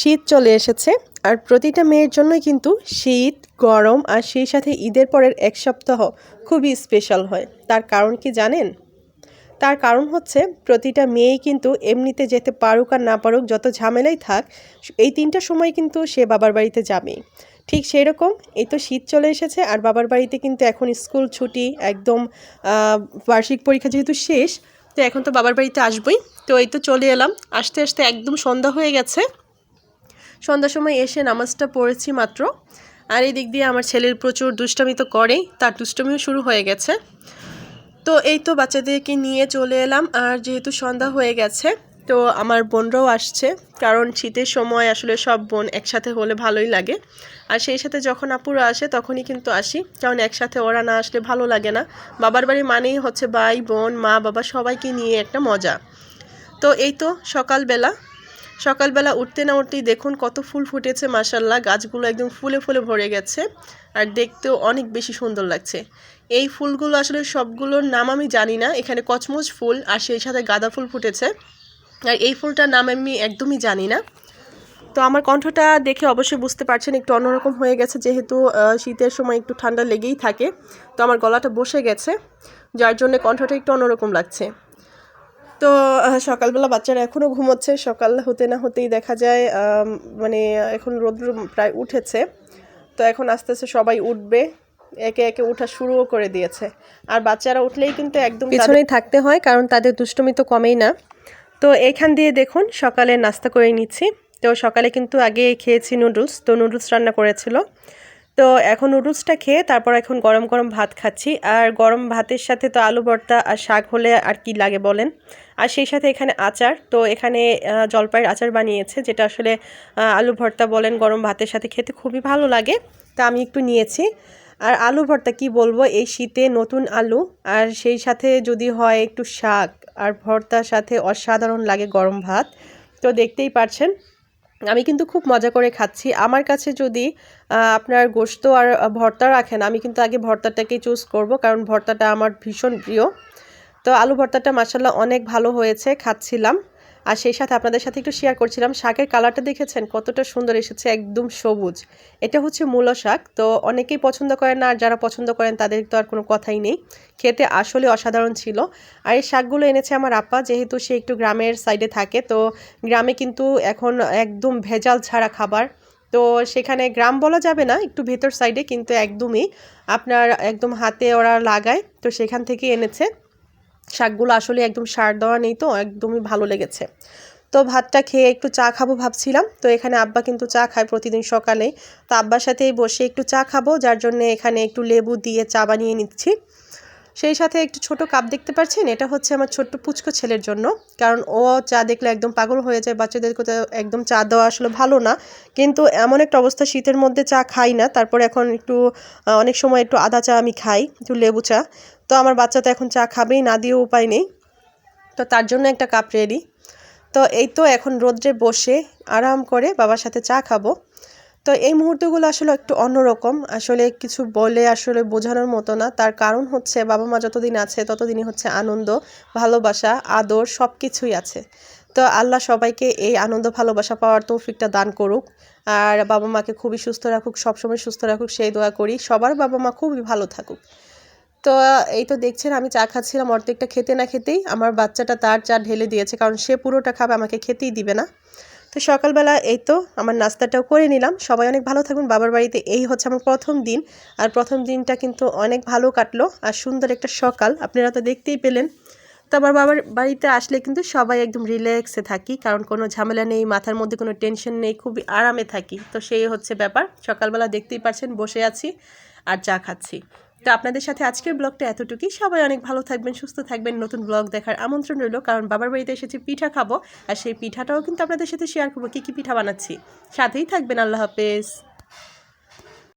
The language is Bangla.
শীত চলে এসেছে। আর প্রতিটা মেয়ের জন্যই কিন্তু শীত, গরম আর সেই সাথে ঈদের পরের এক সপ্তাহ খুবই স্পেশাল হয়। তার কারণ কি জানেন? তার কারণ হচ্ছে প্রতিটা মেয়েই কিন্তু এমনিতে যেতে পারুক আর না পারুক যত ঝামেলাই থাক, এই তিনটা সময় কিন্তু সে বাবার বাড়িতে যাবেই ঠিক সেই রকম এই তো শীত চলে এসেছে আর বাবার বাড়িতে কিন্তু এখন স্কুল ছুটি, একদম বার্ষিক পরীক্ষা যেহেতু শেষ, তো এখন তো বাবার বাড়িতে আসবই। তো এই তো চলে এলাম। আসতে আসতে একদম সন্ধ্যা হয়ে গেছে। সন্ধ্যার সময় এসে নামাজটা পড়েছি মাত্র। আর এই দিক দিয়ে আমার ছেলের প্রচুর দুষ্টামি তো করেই, তার দুষ্টামিও শুরু হয়ে গেছে। তো এই তো বাচ্চাদেরকে নিয়ে চলে এলাম, আর যেহেতু সন্ধ্যা হয়ে গেছে, তো আমার বোনরাও আসছে। কারণ শীতের সময় আসলে সব বোন একসাথে হলে ভালোই লাগে। আর সেই সাথে যখন আপুরা আসে, তখনই কিন্তু আসি। কারণ একসাথে ওরা না আসলে ভালো লাগে না। বাবার বাড়ি মানেই হচ্ছে ভাই, বোন, মা, বাবা সবাইকে নিয়ে একটা মজা। তো এই তো সকালবেলা সকালবেলা উঠতে না উঠতেই দেখুন কত ফুল ফুটেছে মাসাল্লাহ গাছগুলো একদম ফুলে ফুলে ভরে গেছে আর দেখতেও অনেক বেশি সুন্দর লাগছে। এই ফুলগুলো আসলে সবগুলোর নাম আমি জানি না, এখানে কচমচ ফুল আর সেই সাথে গাঁদা ফুল ফুটেছে। আর এই ফুলটার নাম আমি একদমই জানি না। তো আমার কণ্ঠটা দেখে অবশ্যই বুঝতে পারছেন, একটু অন্যরকম হয়ে গেছে যেহেতু শীতের সময় একটু ঠান্ডা লেগেই থাকে। তো আমার গলাটা বসে গেছে, যার জন্য কণ্ঠটা একটু অন্যরকম লাগছে। তো সকালবেলা বাচ্চারা এখনও ঘুমোচ্ছে। সকাল হতে না হতেই দেখা যায় মানে এখন রোদ্র প্রায় উঠেছে। তো এখন আস্তে আস্তে সবাই উঠবে। একে একে উঠা শুরুও করে দিয়েছে। আর বাচ্চারা উঠলেই কিন্তু একদম পিছনেই থাকতে হয়, কারণ তাদের দুষ্টুমি তো কমেই না। তো এখান দিয়ে দেখুন, সকালে নাস্তা করে নিচ্ছি। তো সকালে কিন্তু আগে খেয়েছি নুডলস। তো নুডলস রান্না করেছিল। তো এখন নুডলসটা খেয়ে তারপর এখন গরম গরম ভাত খাচ্ছি। আর গরম ভাতের সাথে তো আলু ভর্তা আর শাক হলে আর কি লাগে বলেন? আর সেই সাথে এখানে আচার। তো এখানে জলপাইয়ের আচার বানিয়েছে, যেটা আসলে আলু ভর্তা বলেন গরম ভাতের সাথে খেতে খুবই ভালো লাগে। তা আমি একটু নিয়েছি। আর আলু ভর্তা কি বলব? এই শীতে নতুন আলু। আর সেই সাথে যদি হয় একটু শাক। আর ভর্তার সাথে অসাধারণ লাগে গরম ভাত। তো দেখতেই পারছেন। আমি কিন্তু খুব মজা করে খাচ্ছি। আমার কাছে যদি আপনার গোস্ত আর ভর্তা রাখেন, আমি কিন্তু আগে ভর্তাটাকেই চুজ করব, কারণ ভর্তাটা আমার ভীষণ প্রিয়। তো আলু ভর্তাটা মাসাল্লাহ অনেক ভালো হয়েছে, খাচ্ছিলাম। আর সেই সাথে আপনাদের সাথে একটু শেয়ার করছিলাম, শাকের কালারটা দেখেছেন? কতটা সুন্দর এসেছে, একদম সবুজ। এটা হচ্ছে মূলো শাক, তো অনেকেই পছন্দ করেন না, আর যারা পছন্দ করেন তাদের তো আর কোনো কথাই নেই। খেতে আসলে অসাধারণ ছিল। আর এই শাকগুলো এনেছে আমার আপা, যেহেতু সে একটু গ্রামের সাইডে থাকে, তো গ্রামে কিন্তু এখন একদম ভেজাল ছাড়া খাবার। তো সেখানে গ্রাম বলা যাবে না, একটু ভেতর সাইডে কিন্তু একদমই আপনার একদম হাতে ওরা লাগায়, তো সেখান থেকে এনেছে। শাকগুলো আসলে একদম সার দেওয়া নেই তো, একদমই ভালো লেগেছে। তো ভাতটা খেয়ে একটু চা খাব ভাবছিলাম। তো এখানে আব্বা কিন্তু চা খায় প্রতিদিন সকালে। তো আব্বার সাথেই বসে একটু চা খাব, যার জন্য এখানে একটু লেবু দিয়ে চা বানিয়ে নিচ্ছি। সেই সাথে একটু ছোট কাপ দেখতে পাচ্ছেন এটা হচ্ছে আমার ছোট্ট পুচকো ছেলের জন্য। কারণ ও চা দেখলে একদম পাগল হয়ে যায়, বাচ্চাদেরকে তো একদম চা দেওয়া আসলে ভালো না। কিন্তু এমন একটা অবস্থা, শীতের মধ্যে চা খাই না। তারপর এখন একটু অনেক সময় একটু আদা চা আমি খাই, একটু লেবু চা। তো আমার বাচ্চা তো এখন চা খাবেই, না দিয়েও উপায় নেই। তো তার জন্য একটা কাপ রেডি। তো এই তো এখন রোদ্রে বসে আরাম করে বাবার সাথে চা খাব। তো এই মুহূর্তগুলো আসলে একটু অন্যরকম। আসলে কিছু বলে আসলে বোঝানোর মতো না। তার কারণ হচ্ছে বাবা মা যতদিন আছে, ততদিনই হচ্ছে আনন্দ, ভালোবাসা, আদর সব কিছুই আছে। তো আল্লাহ সবাইকে এই আনন্দ, ভালোবাসা পাওয়ার তৌফিকটা দান করুক। আর বাবা মাকে খুবই সুস্থ রাখুক, সবসময় সুস্থ রাখুক, সেই দোয়া করি। সবার বাবা মা খুবই ভালো থাকুক। তো এই তো দেখছেন, আমি চা খাচ্ছিলাম অর্ধেকটা খেতে না খেতেই। আমার বাচ্চাটা তার চা ঢেলে দিয়েছে, কারণ সে পুরোটা খাবে, আমাকে খেতেই দিবে না। তো সকালবেলা এই তো আমার নাস্তাটাও করে নিলাম। সবাই অনেক ভালো থাকুন। বাবার বাড়িতে এই হচ্ছে আমার প্রথম দিন। আর প্রথম দিনটা কিন্তু অনেক ভালো কাটলো। আর সুন্দর একটা সকাল। আপনারা তো দেখতেই পেলেন। তো আমার বাবার বাড়িতে আসলে কিন্তু সবাই একদম রিল্যাক্সে থাকি। কারণ কোনো ঝামেলা নেই, মাথার মধ্যে কোনো টেনশন নেই, খুবই আরামে থাকি। তো সেই হচ্ছে ব্যাপার। সকালবেলা দেখতেই পাচ্ছেন বসে আছি আর চা খাচ্ছি। তো আপনাদের সাথে আজকের ব্লগটা এতটুকুই। সবাই অনেক ভালো থাকবেন, সুস্থ থাকবেন। নতুন ব্লগ দেখার আমন্ত্রণ রইল, কারণ বাবার বাড়িতে এসেছি পিঠা খাব। আর সেই পিঠাটাও কিন্তু আপনাদের সাথে শেয়ার করব, কী কী পিঠা বানাচ্ছি। সাথেই থাকবেন, আল্লাহ হাফেজ।